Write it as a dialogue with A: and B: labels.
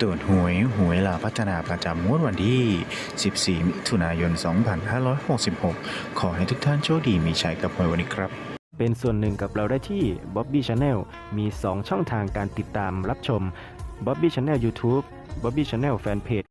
A: ตรวจหวยหวยลาพัฒนาประจำงวดวันที่ 14 มิถุนายน 2566 ขอให้ทุกท่านโชคดีมีชัยกับหวยวันนี้ครับ
B: เป็นส่วนหนึ่งกับเราได้ที่ Bobby Channel มี 2 ช่องทางการติดตามรับชม Bobby Channel YouTube Bobby Channel Fanpage